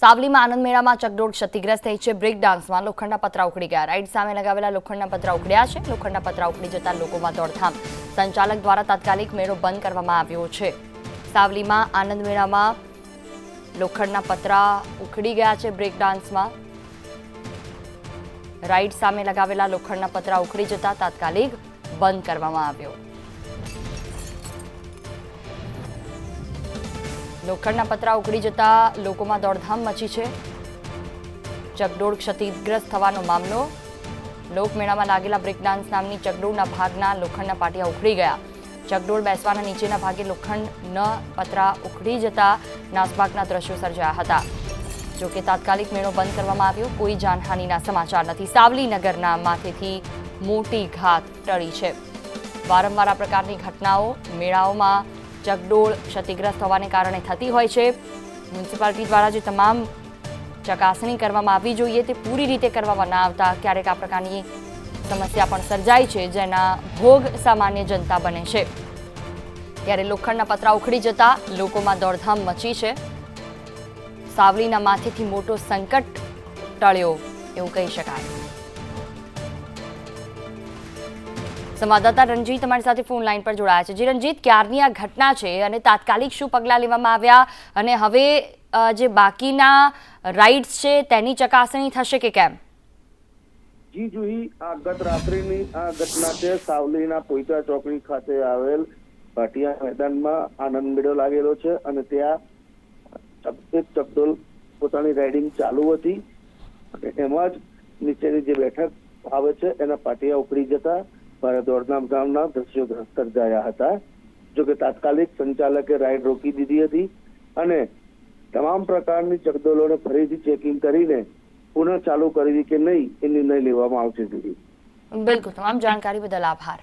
સાવલીમાં આનંદ મેળામાં ચકડોળ ક્ષતિગ્રસ્ત થઈ છે બ્રેક ડાન્સમાં. લોખંડના પતરા ઉખડી ગયા. રાઈડ સામે લગાવેલા લોખંડના પતરા ઉખડ્યા છે. લોખંડના પતરા ઉખડી જતા લોકોમાં દોડધામ. સંચાલક દ્વારા તાત્કાલિક મેળો બંધ કરવામાં આવ્યો છે. સાવલીમાં આનંદ મેળામાં લોખંડના પતરા ઉખડી ગયા છે બ્રેક ડાન્સમાં. રાઈડ સામે લગાવેલા લોખંડના પતરા ઉખડી જતા તાત્કાલિક બંધ કરવામાં આવ્યો. લોખંડના પતરા ઉકળી જતા લોકોમાં દોડધામ મચી છે. ચકડોળ ક્ષતિગ્રસ્ત થવાનો મામલો. લોકમેળામાં લાગેલા બ્રેક ડાન્સ નામની ચકડોળના ભાગના લોખંડના પાટિયા ઉખડી ગયા. ચકડોળ બેસવાના નીચેના ભાગે લોખંડના પતરા ઉખડી જતા નાસભાગના દ્રશ્યો સર્જાયા હતા. જો કે તાત્કાલિક મેળો બંધ કરવામાં આવ્યો, કોઈ જાનહાનિના સમાચાર નથી. સાવલી નગરના માથેથી મોટી ઘાત ટળી છે. વારંવાર આ પ્રકારની ઘટનાઓ મેળાઓમાં ચકડોળ ક્ષતિગ્રસ્ત હોવાને કારણે થતી હોય છે. મ્યુનિસિપાલિટી દ્વારા જે તમામ ચકાસણી કરવામાં આવવી જોઈએ તે પૂરી રીતે કરવામાં ના આવતા ક્યારેક આ પ્રકારની સમસ્યા પણ સર્જાય છે, જેના ભોગ સામાન્ય જનતા બને છે. ત્યારે લોખંડના પતરા ઉખડી જતા લોકોમાં દોડધામ મચી છે. સાવલીના માથેથી મોટો સંકટ ટળ્યો, એવું કહી શકાય. સંવાદદાતા રણજીત તમારી સાથે ફોન લાઈન પર જોડાયા છે. જે રણજીત, ક્યારની આ ઘટના છે અને તાત્કાલિક શું પગલાં લેવામાં આવ્યા અને હવે જે બાકીના રાઇડ્સ છે તેની ચકાસણી થશે કે કેમ? જી, જુહી, આ ગત રાત્રિની આ ઘટના છે. સાવલીના પોઈતા ચોકડી ખાતે આવેલ ભાટિયા મેદાનમાં આનંદ મેળો લાગેલો છે અને ત્યાં એક ચકડોલ પોતાની રાઇડિંગ ચાલુ હતી. અને એમાં જ નીચેની જે બેઠક આવે છે, એના પાટિયા ઉપડી જતા ભારે દોડધામ ગામના દ્રશ્યો સર્જાયા હતા. જો કે તાત્કાલિક સંચાલકે રાઈડ રોકી દીધી હતી અને તમામ પ્રકારની ચકડોલોને ફરીથી ચેકિંગ કરીને પુનઃ ચાલુ કરવી કે નહીં એ નિર્ણય લેવામાં આવશે. દીધી બિલકુલ, તમામ જાણકારી બદલ આભાર.